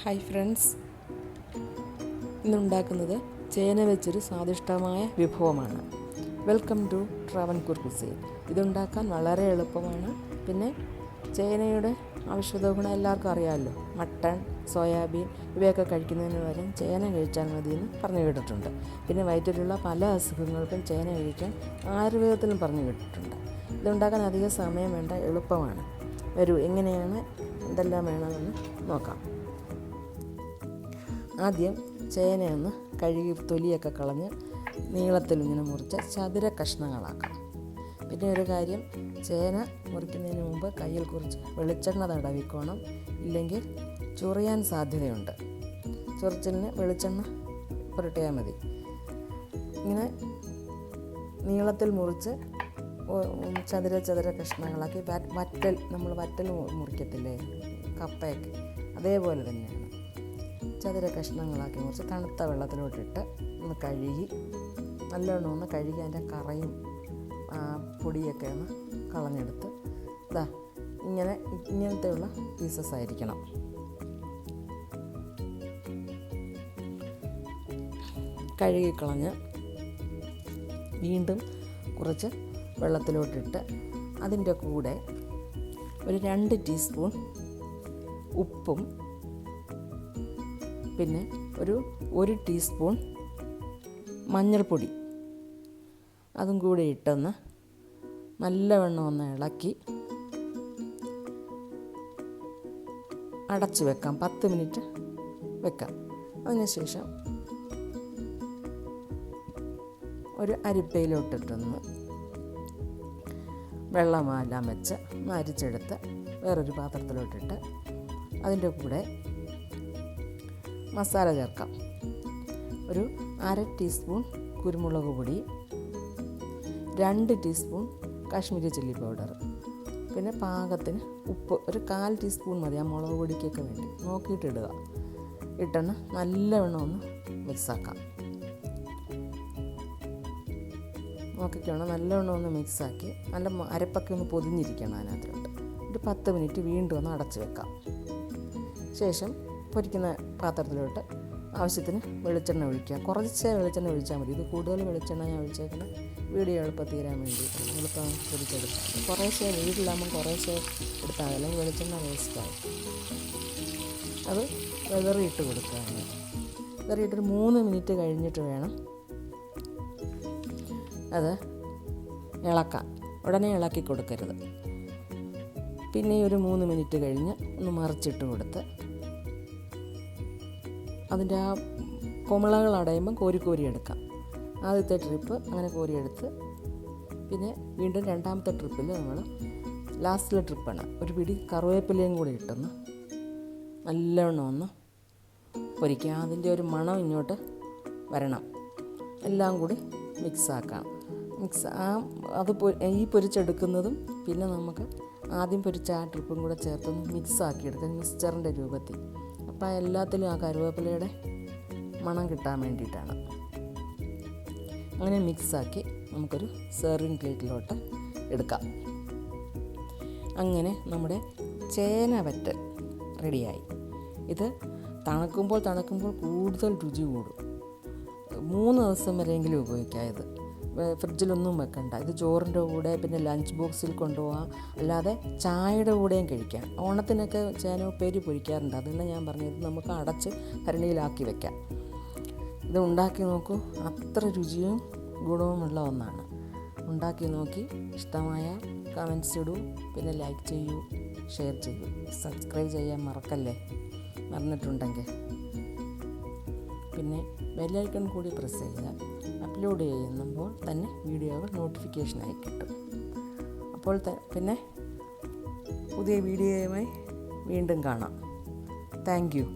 Hi friends. ഇന്നുണ്ടാക്കുന്നത് ചേന വെച്ചൊരു സ്വാദിഷ്ടമായ വിഭവമാണ്. വെൽക്കം ടു ട്രാവൻകൂർ കുർക്കുസി ഇതുണ്ടാക്കാൻ വളരെ എളുപ്പമാണ്. പിന്നെ ചേനയുടെ ഔഷധ ഗുണം എല്ലാവർക്കും അറിയാമല്ലോ. മട്ടൺ സോയാബീൻ ഇവയൊക്കെ കഴിക്കുന്നതിന് പകരം ചേന കഴിച്ചാൽ മതി എന്ന് പറഞ്ഞു കേട്ടിട്ടുണ്ട്. പിന്നെ വയറ്റിലുള്ള പല അസുഖങ്ങൾക്കും ചേന കഴിക്കാൻ ആയുർവേദത്തിലും പറഞ്ഞു കേട്ടിട്ടുണ്ട്. ഇതുണ്ടാക്കാൻ അധികം സമയം വേണ്ട എളുപ്പമാണ്. വരൂ എങ്ങനെയാണ് എന്തെല്ലാം വേണമെന്ന് നോക്കാം. ആദ്യം ചേനയൊന്ന് കഴുകി തൊലിയൊക്കെ കളഞ്ഞ് നീളത്തിൽ ഇങ്ങനെ മുറിച്ച് ചതുര കഷ്ണങ്ങളാക്കണം പിന്നെ ഒരു കാര്യം ചേന മുറിക്കുന്നതിന് മുമ്പ് കയ്യിൽ കുറച്ച് വെളിച്ചെണ്ണ തടവിക്കോണം. ഇല്ലെങ്കിൽ ചൊറിയാൻ സാധ്യതയുണ്ട്. ചൊറിച്ചിലിന് വെളിച്ചെണ്ണ പുരട്ടിയാൽ മതി. ഇങ്ങനെ നീളത്തിൽ മുറിച്ച് ചതുര ചതുര കഷ്ണങ്ങളാക്കി വറ്റൽ നമ്മൾ വറ്റൽ മുറിക്കത്തില്ലേ? കപ്പയൊക്കെ. അതേപോലെ തന്നെയാണ്. ചതുര കഷ്ണങ്ങളാക്കി മുറിച്ച് തണുത്ത വെള്ളത്തിലോട്ടിട്ട് ഒന്ന് കഴുകി നല്ലോണം ഒന്ന് കഴുകി അതിന്റെ കറയും പൊടിയൊക്കെ ഒന്ന് കളഞ്ഞെടുത്ത് ഇതാ ഇങ്ങനെ ഇങ്ങനത്തെയുള്ള പീസസ് ആയിരിക്കണം. കഴുകിക്കളഞ്ഞ് വീണ്ടും കുറച്ച് വെള്ളത്തിലോട്ടിട്ട് അതിന്റെ കൂടെ ഒരു രണ്ട് ടീസ്പൂൺ ഉപ്പും പിന്നെ ഒരു ഒരു ടീസ്പൂൺ മഞ്ഞൾപ്പൊടി. അതും കൂടി ഇട്ടൊന്ന് നല്ലവണ്ണം ഒന്ന് ഇളക്കി അടച്ചു വെക്കാം. പത്ത് മിനിറ്റ് വെക്കാം. അതിനുശേഷം ഒരു അരിപ്പയിലോട്ടിട്ടൊന്ന് വെള്ളമെല്ലാം വെച്ച് മരിച്ചെടുത്ത് വേറൊരു പാത്രത്തിലോട്ടിട്ട് അതിന്റെ കൂടെ മസാല ചേർക്കാം. ഒരു അര ടീസ്പൂൺ കുരുമുളക് പൊടി രണ്ട് ടീസ്പൂൺ കാശ്മീരി ചില്ലി പൗഡർ പിന്നെ പാകത്തിന് ഉപ്പ്. ഒരു കാൽ ടീസ്പൂൺ മതി ആ മുളക് പൊടിക്കൊക്കെ വേണ്ടി. നോക്കിയിട്ട് ഇടുക. നല്ലവണ്ണം ഒന്ന് മിക്സാക്കാം നോക്കിക്കണം നല്ലവണ്ണം ഒന്ന് മിക്സാക്കി നല്ല അരപ്പൊക്കെ ഒന്ന് പൊതിഞ്ഞിരിക്കണം അതിനകത്തോട്ട്. ഒരു പത്ത് മിനിറ്റ് വീണ്ടും ഒന്ന് അടച്ചു വെക്കാം. ശേഷം പൊരിക്കുന്ന പാത്രത്തിലോട്ട് ആവശ്യത്തിന് വെളിച്ചെണ്ണ ഒഴിക്കുക. കുറച്ച് വെളിച്ചെണ്ണ ഒഴിച്ചാൽ മതി. ഇത് കൂടുതൽ വെളിച്ചെണ്ണ ഞാൻ ഒഴിച്ചേക്കുന്നത് വീഡിയോ എളുപ്പം തീരാൻ വേണ്ടി എളുപ്പം പൊരിച്ചെടുക്കാം. കുറേശ്ശെ വീട്ടിലാകുമ്പോൾ കുറേശ്ശെ എടുത്താൽ അല്ലെങ്കിൽ വെളിച്ചെണ്ണ വേസ്റ്റാവും അത് വെതറിയിട്ട് കൊടുക്കുക. വെതറിയിട്ടൊരു മൂന്ന് മിനിറ്റ് കഴിഞ്ഞിട്ട് വേണം അത് ഇളക്കാം ഉടനെ ഇളക്കി കൊടുക്കരുത്. പിന്നെ ഒരു മൂന്ന് മിനിറ്റ് കഴിഞ്ഞ് ഒന്ന് മറിച്ചിട്ട് കൊടുത്ത് അതിന്റെ ആ കുമിളകൾ അടയുമ്പം കോരി കോരി എടുക്കാം. ആദ്യത്തെ ട്രിപ്പ് അങ്ങനെ കോരിയെടുത്ത് പിന്നെ വീണ്ടും രണ്ടാമത്തെ ട്രിപ്പിൽ നമ്മൾ ലാസ്റ്റിലെ ട്രിപ്പാണ് ഒരു പിടി കറിവേപ്പിലയും കൂടി ഇട്ടെന്ന് നല്ലവണ്ണം ഒന്ന് പൊരിക്കുക അതിന്റെ ഒരു മണം ഇങ്ങോട്ട് വരണം. എല്ലാം കൂടി മിക്സ് ആക്കാം. മിക്സ് ആ അത് ഈ പൊരിച്ചെടുക്കുന്നതും പിന്നെ നമുക്ക് ആദ്യം പൊരിച്ച ആ ട്രിപ്പും കൂടെ ചേർത്തൊന്ന് മിക്സാക്കിയെടുക്കാം മിക്സ്ചറിന്റെ രൂപത്തിൽ. അപ്പോൾ എല്ലാത്തിലും ആ കരുവേപ്പിലയുടെ മണം കിട്ടാൻ വേണ്ടിയിട്ടാണ്. അങ്ങനെ മിക്സാക്കി നമുക്കൊരു സെർവിങ് പ്ലേറ്റിലോട്ട് എടുക്കാം. അങ്ങനെ നമ്മുടെ ചേന വറ്റൽ റെഡിയായി ഇത് തണുക്കുമ്പോൾ തണുക്കുമ്പോൾ കൂടുതൽ രുചി കൂടും. മൂന്ന് ദിവസം വരെയെങ്കിലും ഉപയോഗിക്കാം ഇത്. ഫ്രിഡ്ജിലൊന്നും വെക്കണ്ട. ഇത് ചോറിന്റെ കൂടെ പിന്നെ ലഞ്ച് ബോക്സിൽ കൊണ്ടുപോകാം അല്ലാതെ ചായയുടെ കൂടെയും കഴിക്കാം. ഓണത്തിനൊക്കെ ചേന ഉപ്പേരി പൊരിക്കാറുണ്ട്. അതുതന്നെ ഞാൻ പറഞ്ഞത്. നമുക്ക് അടച്ച് ഭരണിയിലാക്കി വെക്കാം. ഇത് ഉണ്ടാക്കി നോക്കൂ. അത്ര രുചിയും ഗുണവുമുള്ള ഒന്നാണ്. ഉണ്ടാക്കി നോക്കി. ഇഷ്ടമായ കമൻസ് ഇടൂ. പിന്നെ ലൈക്ക് ചെയ്യൂ. ഷെയർ ചെയ്യൂ. സബ്സ്ക്രൈബ് ചെയ്യാൻ മറക്കല്ലേ? മറന്നിട്ടുണ്ടെങ്കിൽ. പിന്നെ ബെല്ലൈക്കൺ കൂടി പ്രസ് ചെയ്താൽ അപ്ലോഡ് ചെയ്യുമ്പോൾ തന്നെ വീഡിയോകൾ നോട്ടിഫിക്കേഷനായി കിട്ടും. അപ്പോൾ പിന്നെ പുതിയ വീഡിയോയുമായി വീണ്ടും കാണാം. Thank you